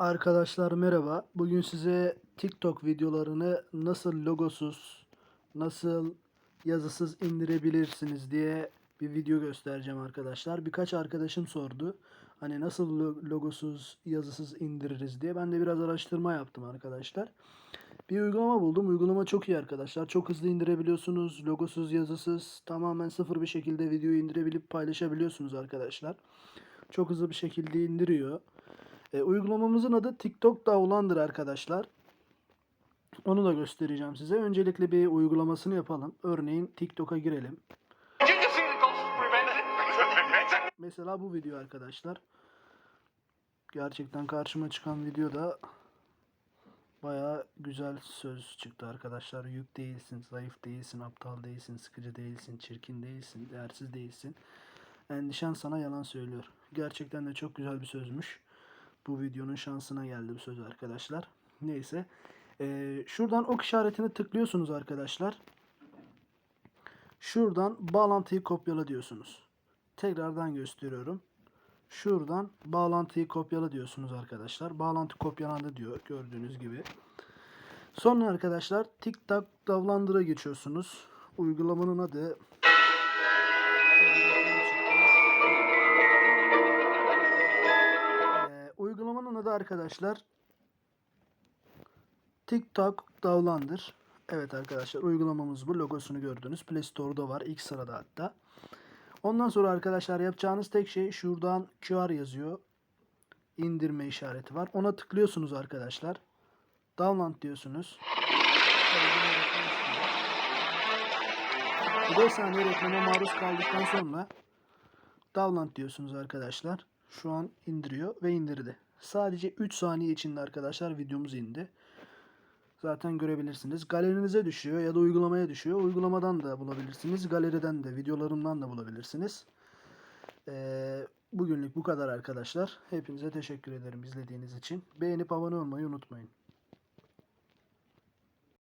Arkadaşlar merhaba. Bugün size TikTok videolarını nasıl logosuz, nasıl yazısız indirebilirsiniz diye bir video göstereceğim arkadaşlar. Birkaç arkadaşım sordu. Hani nasıl lo- logosuz, yazısız indiririz diye. Ben de biraz araştırma yaptım arkadaşlar. Bir uygulama buldum. Uygulama çok iyi arkadaşlar. Çok hızlı indirebiliyorsunuz. Logosuz, yazısız, tamamen sıfır bir şekilde videoyu indirebilip paylaşabiliyorsunuz arkadaşlar. Çok hızlı bir şekilde indiriyor. E, uygulamamızın adı TikTok Davlandır arkadaşlar. Onu da göstereceğim size. Öncelikle bir uygulamasını yapalım. Örneğin TikTok'a girelim. Mesela bu video arkadaşlar. Gerçekten karşıma çıkan videoda baya güzel söz çıktı arkadaşlar. Yük değilsin, zayıf değilsin, aptal değilsin, sıkıcı değilsin, çirkin değilsin, değersiz değilsin. Endişen sana yalan söylüyor. Gerçekten de çok güzel bir sözmüş. Bu videonun şansına geldi bu söz arkadaşlar. Neyse. Ee, şuradan ok işaretini tıklıyorsunuz arkadaşlar. Şuradan bağlantıyı kopyala diyorsunuz. Tekrardan gösteriyorum. Şuradan bağlantıyı kopyala diyorsunuz arkadaşlar. Bağlantı kopyalandı diyor gördüğünüz gibi. Sonra arkadaşlar TikTok davlandıra geçiyorsunuz. Uygulamanın adı adı arkadaşlar TikTok davlandır. Evet arkadaşlar uygulamamız bu. Logosunu gördünüz. Play Store'da var. ilk sırada hatta. Ondan sonra arkadaşlar yapacağınız tek şey şuradan QR yazıyor. İndirme işareti var. Ona tıklıyorsunuz arkadaşlar. Download diyorsunuz. Bir 5 saniye reklama maruz kaldıktan sonra download diyorsunuz arkadaşlar. Şu an indiriyor ve indirdi. Sadece 3 saniye içinde arkadaşlar videomuz indi. Zaten görebilirsiniz. Galerinize düşüyor ya da uygulamaya düşüyor. Uygulamadan da bulabilirsiniz. Galeriden de, videolarımdan da bulabilirsiniz. Ee, bugünlük bu kadar arkadaşlar. Hepinize teşekkür ederim izlediğiniz için. Beğenip abone olmayı unutmayın.